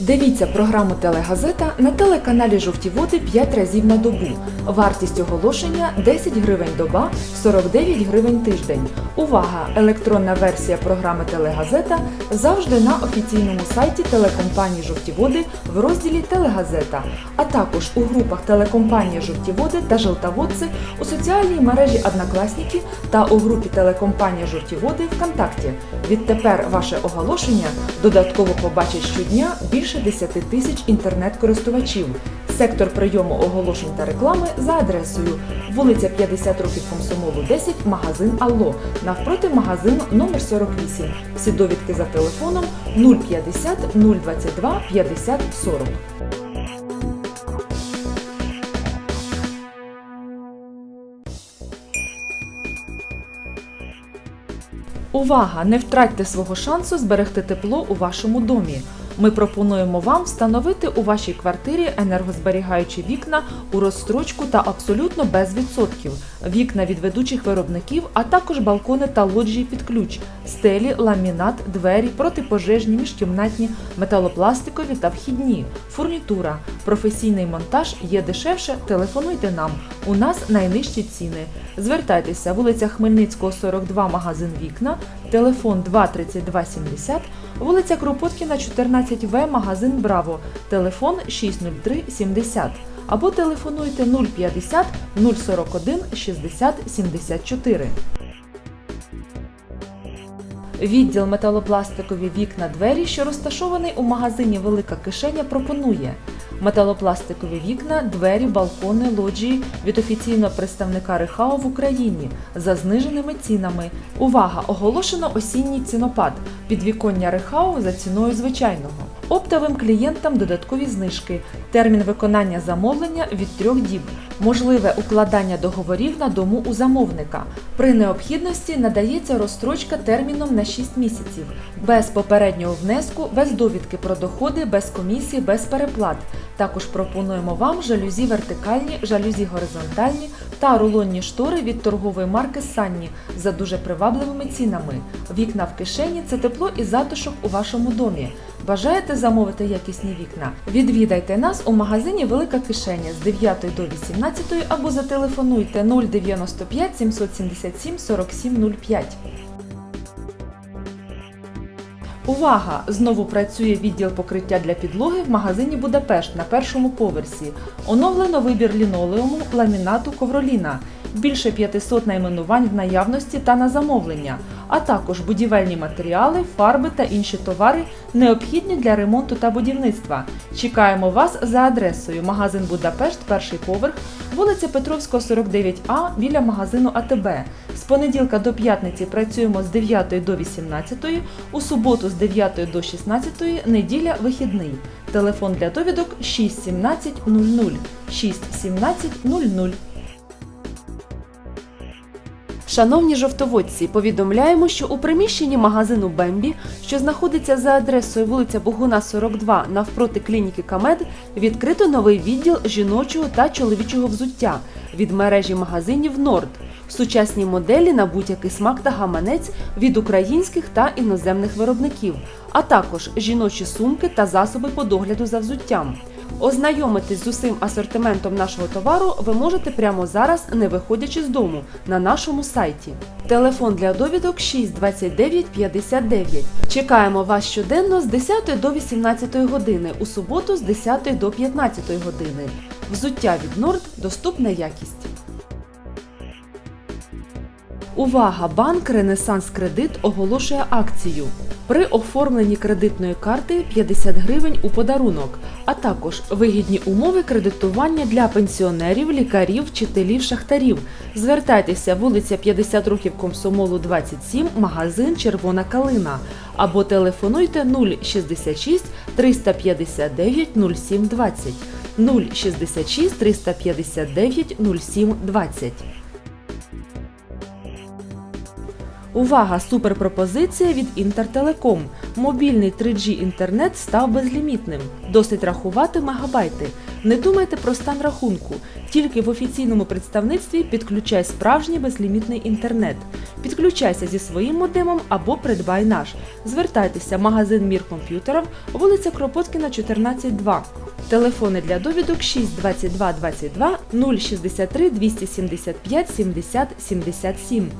Дивіться програму Телегазета на телеканалі Жовті Води 5 разів на добу. Вартість оголошення 10 гривень доба, 49 гривень тиждень. Увага! Електронна версія програми Телегазета завжди на офіційному сайті телекомпанії Жовті Води в розділі Телегазета, а також у групах телекомпанія Жовті Води та Желтоводці у соціальній мережі Однокласники та у групі телекомпанія Жовті Води ВКонтакті. Відтепер ваше оголошення додатково побачить щодня більше 10 тисяч інтернет-користувачів. Сектор прийому оголошень та реклами за адресою вулиця 50 років Комсомолу 10, магазин Алло, навпроти магазину номер 48. Всі довідки за телефоном 050 022 50 40. Увага! Не втратьте свого шансу зберегти тепло у вашому домі. Ми пропонуємо вам встановити у вашій квартирі енергозберігаючі вікна у розстрочку та абсолютно без відсотків, вікна від ведучих виробників, а також балкони та лоджії під ключ, стелі, ламінат, двері, протипожежні, міжкімнатні, металопластикові та вхідні, фурнітура, професійний монтаж є дешевше. Телефонуйте нам. У нас найнижчі ціни. Звертайтеся, вулиця Хмельницького, 42, магазин Вікна, телефон 23270, вулиця Кропоткіна, 14В, магазин Браво, телефон 603 70 або телефонуйте 050 041 60 74. Відділ металопластикові вікна двері, що розташований у магазині Велика кишеня, пропонує металопластикові вікна, двері, балкони, лоджії від офіційного представника Рехао в Україні за зниженими цінами. Увага! Оголошено осінній цінопад. Підвіконня Рехао за ціною звичайного. Оптовим клієнтам додаткові знижки. Термін виконання замовлення від трьох діб. Можливе укладання договорів на дому у замовника. При необхідності надається розстрочка терміном на 6 місяців, без попереднього внеску, без довідки про доходи, без комісії, без переплат. Також пропонуємо вам жалюзі вертикальні, жалюзі горизонтальні та рулонні штори від торгової марки Санні за дуже привабливими цінами. Вікна в кишені це тепло і затишок у вашому домі. Бажаєте замовити якісні вікна? Відвідайте нас у магазині Велика кишеня з 9 до 18 або зателефонуйте 095 777 4705. Увага! Знову працює відділ покриття для підлоги в магазині Будапешт на першому поверсі. Оновлено вибір лінолеуму, ламінату, ковроліна. Більше 500 найменувань в наявності та на замовлення, а також будівельні матеріали, фарби та інші товари, необхідні для ремонту та будівництва. Чекаємо вас за адресою магазин Будапешт, перший поверх, вулиця Петровського, 49А біля магазину АТБ. З понеділка до п'ятниці працюємо з 9 до 18, у суботу з 9 до 16, неділя вихідний. Телефон для довідок 617 00 617 00. Шановні жовтоводці, повідомляємо, що у приміщенні магазину Бембі, що знаходиться за адресою вулиця Богуна, 42 навпроти клініки Камед, відкрито новий відділ жіночого та чоловічого взуття від мережі магазинів Норд. Сучасні моделі на будь-який смак та гаманець від українських та іноземних виробників, а також жіночі сумки та засоби по догляду за взуттям. Ознайомитись з усім асортиментом нашого товару ви можете прямо зараз, не виходячи з дому, на нашому сайті. Телефон для довідок 629 59. Чекаємо вас щоденно з 10 до 18 години, у суботу з 10 до 15 години. Взуття від Норд доступна якість. Увага! Банк Ренесанс Кредит оголошує акцію. При оформленні кредитної карти 50 гривень у подарунок, а також вигідні умови кредитування для пенсіонерів, лікарів, вчителів, шахтарів. Звертайтеся вулиця 50 років Комсомолу 27, магазин Червона Калина або телефонуйте 066 359 0720 066 359 0720. Увага! Суперпропозиція від Інтертелеком. Мобільний 3G інтернет став безлімітним. Досить рахувати мегабайти. Не думайте про стан рахунку. Тільки в офіційному представництві підключай справжній безлімітний інтернет. Підключайся зі своїм модемом або придбай наш. Звертайтеся, магазин Мір комп'ютерів, вулиця Кропоткіна, 14-2. Телефони для довідок 6 22 22 063 275 70 77.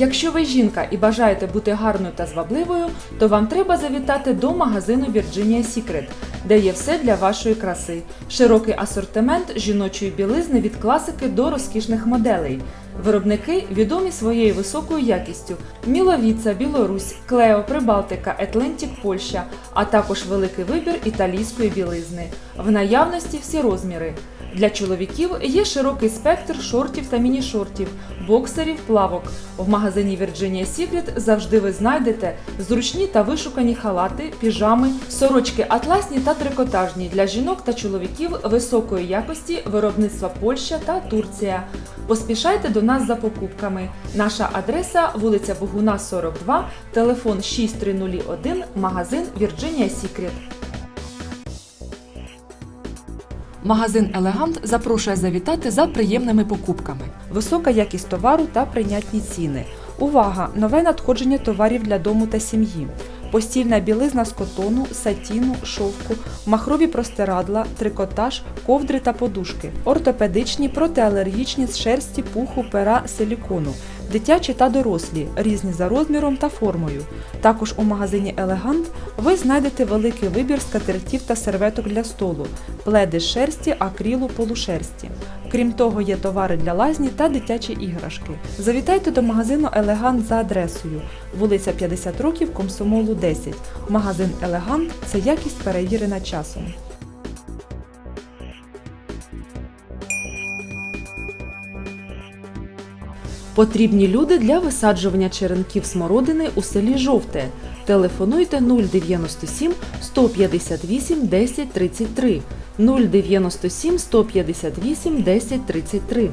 Якщо ви жінка і бажаєте бути гарною та звабливою, то вам треба завітати до магазину Virginia Secret, де є все для вашої краси. Широкий асортимент жіночої білизни від класики до розкішних моделей. Виробники відомі своєю високою якістю: Міловіца, Білорусь, Клео, Прибалтика, Етлентік, Польща, а також великий вибір італійської білизни. В наявності всі розміри. Для чоловіків є широкий спектр шортів та міні-шортів, боксерів, плавок. В магазині Virginia Secret завжди ви знайдете зручні та вишукані халати, піжами, сорочки атласні та трикотажні для жінок та чоловіків високої якості виробництва Польща та Турція. Поспішайте до нас за покупками. Наша адреса вулиця Богуна, 42, телефон 6301, магазин Virginia Secret. Магазин Елегант запрошує завітати за приємними покупками. Висока якість товару та прийнятні ціни. Увага! Нове надходження товарів для дому та сім'ї. Постільна білизна з котону, сатіну, шовку, махрові простирадла, трикотаж, ковдри та подушки, ортопедичні, протиалергічні з шерсті, пуху, пера, силікону, дитячі та дорослі, різні за розміром та формою. Також у магазині Елегант ви знайдете великий вибір скатертів та серветок для столу, пледи з шерсті, акрилу, полушерсті. Крім того, є товари для лазні та дитячі іграшки. Завітайте до магазину Елегант за адресою вулиця 50 років, Комсомолу 10. Магазин Елегант це якість перевірена часом. Потрібні люди для висаджування черенків смородини у селі Жовте. Телефонуйте 097 158 10 33 097 158 10 33.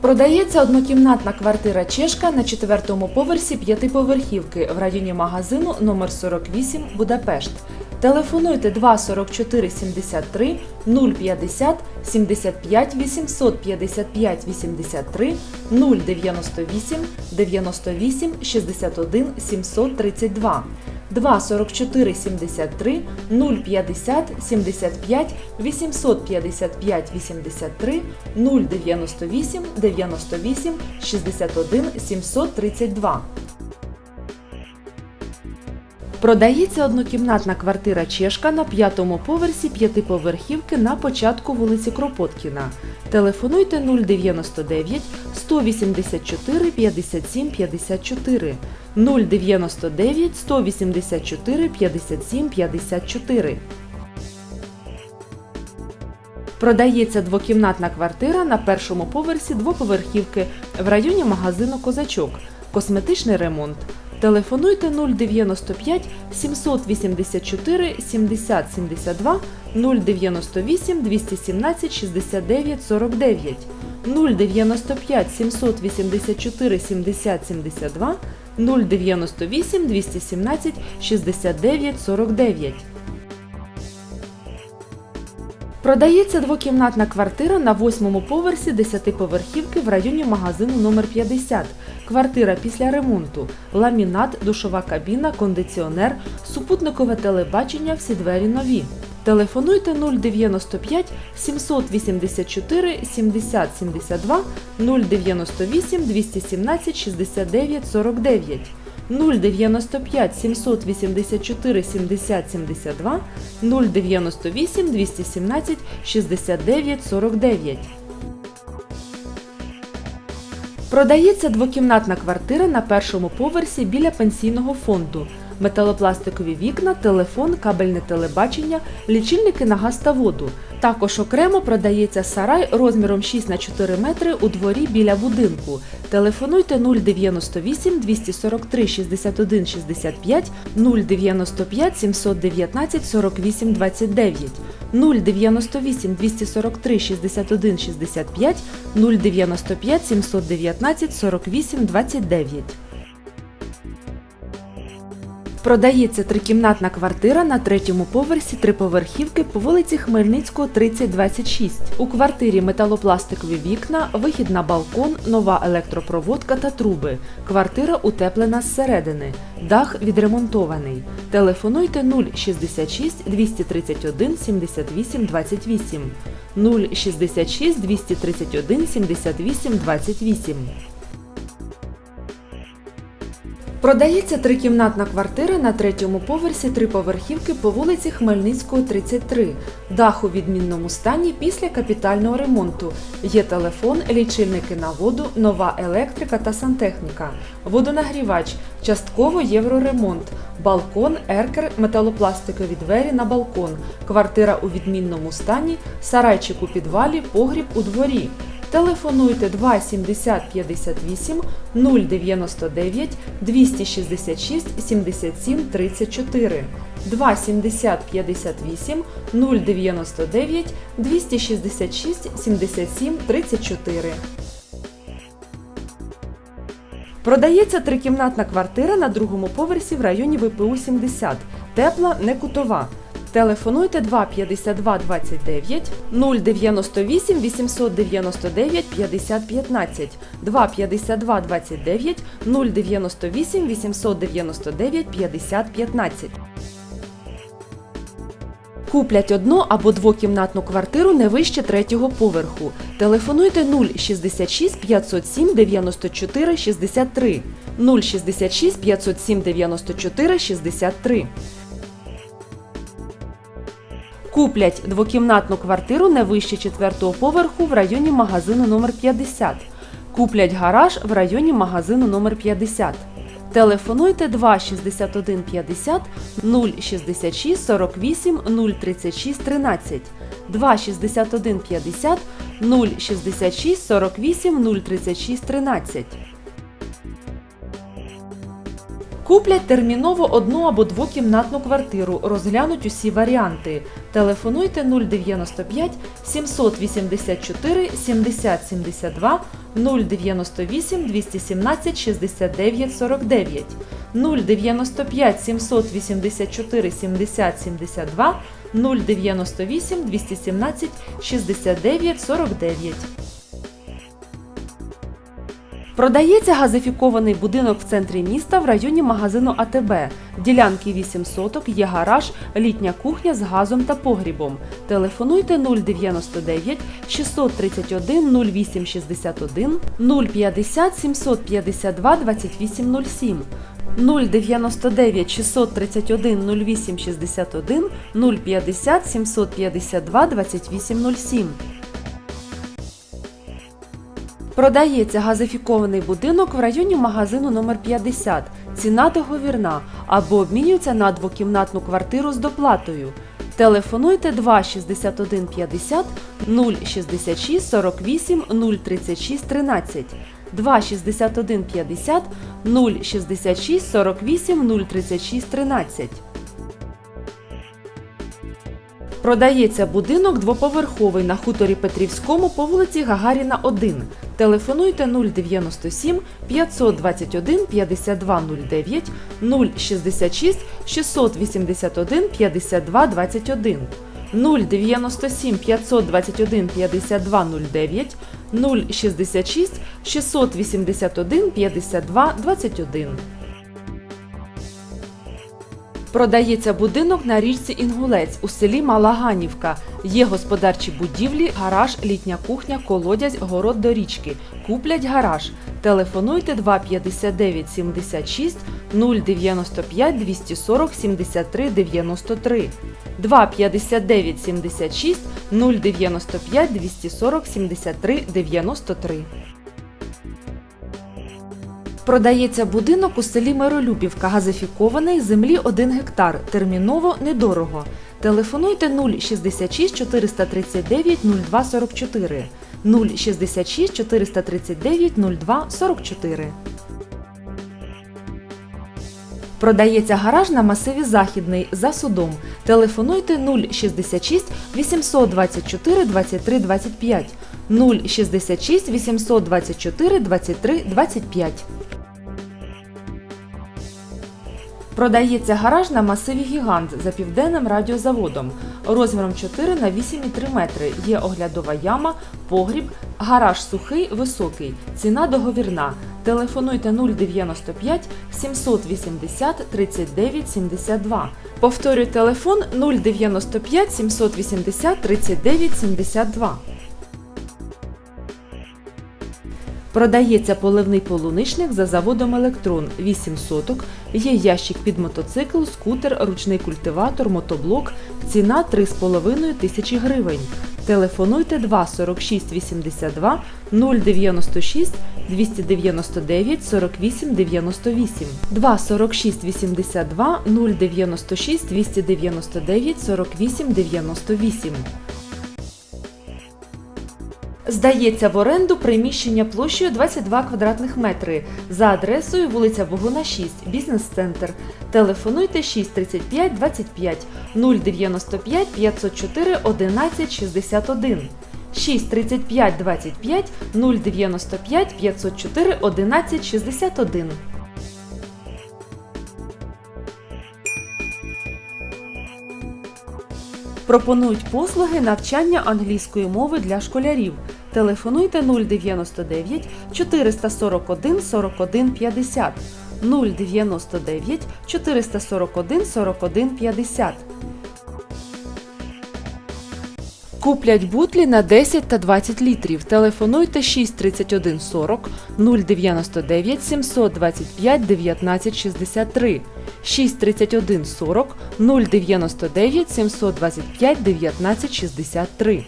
Продається однокімнатна квартира Чешка на четвертому поверсі п'ятиповерхівки в районі магазину номер 48 Будапешт. Телефонуйте 2 44 73 050 75 855 83 098 98 61 732 2 44 73 050 75 855 83 098 98 61 732 Продається однокімнатна квартира Чешка на п'ятому поверсі п'ятиповерхівки на початку вулиці Кропоткіна. Телефонуйте 099 184 57 54 099 184 57 54. Продається двокімнатна квартира на першому поверсі двоповерхівки в районі магазину Козачок. Косметичний ремонт. Телефонуйте 095 784 70 72 098 217 69 49 095 784 70 72 098 217 69 49 Продається двокімнатна квартира на восьмому поверсі десятиповерхівки в районі магазину номер 50. Квартира після ремонту, ламінат, душова кабіна, кондиціонер, супутникове телебачення, всі двері нові. Телефонуйте 095 784 70 72 098 217 69 49 095 784 70 72 098 217 69 49. Продається двокімнатна квартира на першому поверсі біля пенсійного фонду. Металопластикові вікна, телефон, кабельне телебачення, лічильники на газ та воду. Також окремо продається сарай розміром 6 на 4 метри у дворі біля будинку. Телефонуйте 098 243 61 65 095 719 48 29 098 243 61 65 095 719 48 29 Продається трикімнатна квартира на третьому поверсі триповерхівки по вулиці Хмельницького, 3026. У квартирі металопластикові вікна, вихід на балкон, нова електропроводка та труби. Квартира утеплена зсередини. Дах відремонтований. Телефонуйте 066 231 78 28 066 231 78 28 Продається трикімнатна квартира на третьому поверсі триповерхівки по вулиці Хмельницького, 33. Дах у відмінному стані після капітального ремонту. Є телефон, лічильники на воду, нова електрика та сантехніка, водонагрівач, частково євроремонт, балкон, еркер, металопластикові двері на балкон, квартира у відмінному стані, сарайчик у підвалі, погріб у дворі. Телефонуйте 2 70 58 099 266 77 34 2 70 58 099 266 77 34 Продається трикімнатна квартира на другому поверсі в районі ВПУ 70. Тепла, не кутова. Телефонуйте 2 52 29 098 899 50 15 2 52 29 098 899 50 15 Куплять одну або двокімнатну квартиру не вище третього поверху. Телефонуйте 066 507 94 63 066 507 94 63 Куплять двокімнатну квартиру не вище четвертого поверху в районі магазину номер 50 Куплять гараж в районі магазину номер 50 Телефонуйте 2 61 50 066 48 036 13 2 61 50 066 48 036 13 Куплять терміново одну або двокімнатну квартиру. Розглянуть усі варіанти. Телефонуйте 095 784 70 72 098 217 69 49 095 784 70 72 098 217 69 49 Продається газифікований будинок в центрі міста в районі магазину АТБ. Ділянки 8 соток, є гараж, літня кухня з газом та погрібом. Телефонуйте 099 631 0861 050 752 2807 099 631 0861 050 752 2807 Продається газифікований будинок в районі магазину номер 50 Ціна договірна. Або обмінюється на двокімнатну квартиру з доплатою. Телефонуйте 2 61 50 066 48 036 13 2 61 50 066 48 036 13 Продається будинок двоповерховий на хуторі Петрівському по вулиці Гагаріна, 1. Телефонуйте 097 521 5209 066 681 52 21 097 521 5209 066 681 52 21 Продається будинок на річці Інгулець у селі Малаганівка. Є господарчі будівлі, гараж, літня кухня, колодязь, город до річки. Куплять гараж. Телефонуйте 259 76 095 240 73 93 259 76 095 240 73 93 Продається будинок у селі Миролюбівка, газифікований, землі 1 гектар. Терміново недорого. Телефонуйте 066 439 0244. 066 439 0244. Продається гараж на масиві Західний за судом. Телефонуйте 066 824 23 25. 066 824 23 25. Продається гараж на масиві Гігант за південним радіозаводом. Розміром 4 на 8,3 метри. Є оглядова яма, погріб, гараж сухий, високий. Ціна договірна. Телефонуйте 095 780 39 72. Повторюю телефон 095 780 39 72. Продається поливний полуничник за заводом Електрон 8 соток. Є ящик під мотоцикл, скутер, ручний культиватор, мотоблок. Ціна 3,5 тисячі гривень. Телефонуйте 2 46 82 096 299 48 98 2 46 82 096 299 48 98 Здається в оренду приміщення площею 22 квадратних метри за адресою вулиця Богуна 6, бізнес-центр. Телефонуйте 635 25 095 504 11 61. 635 25 095 504 11 61. Пропонують послуги навчання англійської мови для школярів. Телефонуйте 099 441 41 50 099 441 41 50. Куплять бутлі на 10 та 20 літрів. Телефонуйте 631 40 099 725 19 63 631 40 099 725 19 63.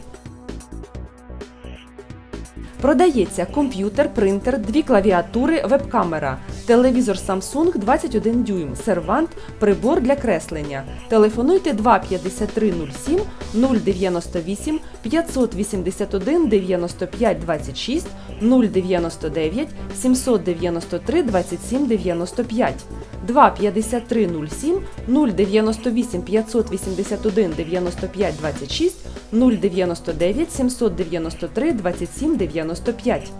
Продається комп'ютер, принтер, дві клавіатури, веб-камера, телевізор Samsung 21 дюйм, сервант, прибор для креслення. Телефонуйте 25307 098 581 95 26 099 793 27 95 25307 098 581 95 26 099 793 27 95.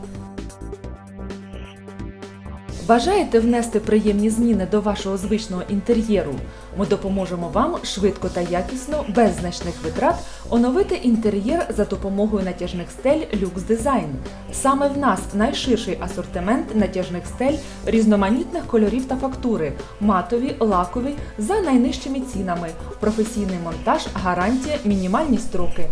Бажаєте внести приємні зміни до вашого звичного інтер'єру? Ми допоможемо вам швидко та якісно, без значних витрат, оновити інтер'єр за допомогою натяжних стель Lux Design. Саме в нас найширший асортимент натяжних стель різноманітних кольорів та фактури, матові, лакові за найнижчими цінами, професійний монтаж, гарантія, мінімальні строки.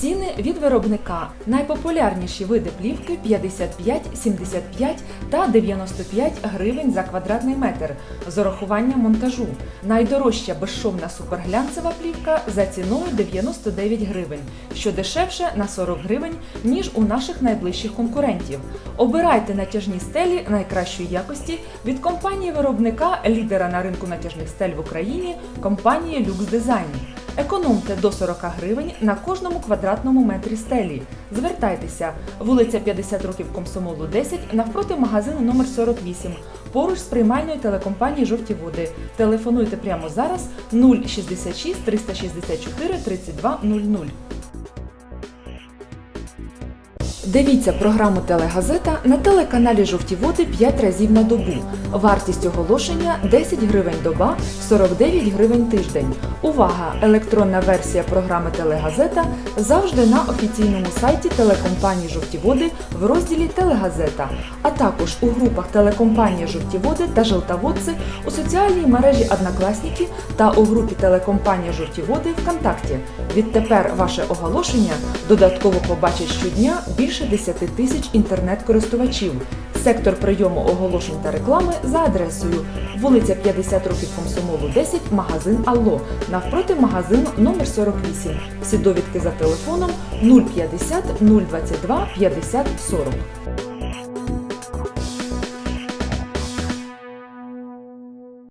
Ціни від виробника. Найпопулярніші види плівки 55, 75 та 95 гривень за квадратний метр з урахуванням монтажу. Найдорожча безшовна суперглянцева плівка за ціною 99 гривень, що дешевше на 40 гривень, ніж у наших найближчих конкурентів. Обирайте натяжні стелі найкращої якості від компанії виробника, лідера на ринку натяжних стель в Україні, компанії Люкс Design. Економте до 40 гривень на кожному квадратному метрі стелі. Звертайтеся, вулиця 50 років Комсомолу 10 навпроти магазину номер 48 поруч з приймальною телекомпанії Жовті води. Телефонуйте прямо зараз 066 364 32 00. Дивіться програму Телегазета на телеканалі Жовті Води 5 разів на добу. Вартість оголошення 10 гривень доба, 49 гривень тиждень. Увага! Електронна версія програми Телегазета завжди на офіційному сайті телекомпанії Жовті Води в розділі Телегазета, а також у групах телекомпанія Жовті Води та Желтоводці у соціальній мережі Однокласники та у групі телекомпанія Жовті Води ВКонтакті. Відтепер ваше оголошення додатково побачить щодня більше 10 тисяч інтернет-користувачів. Сектор прийому оголошень та реклами за адресою вулиця 50 років Комсомолу 10, магазин Алло, навпроти магазину номер 48. Всі довідки за телефоном 050 022 50 40.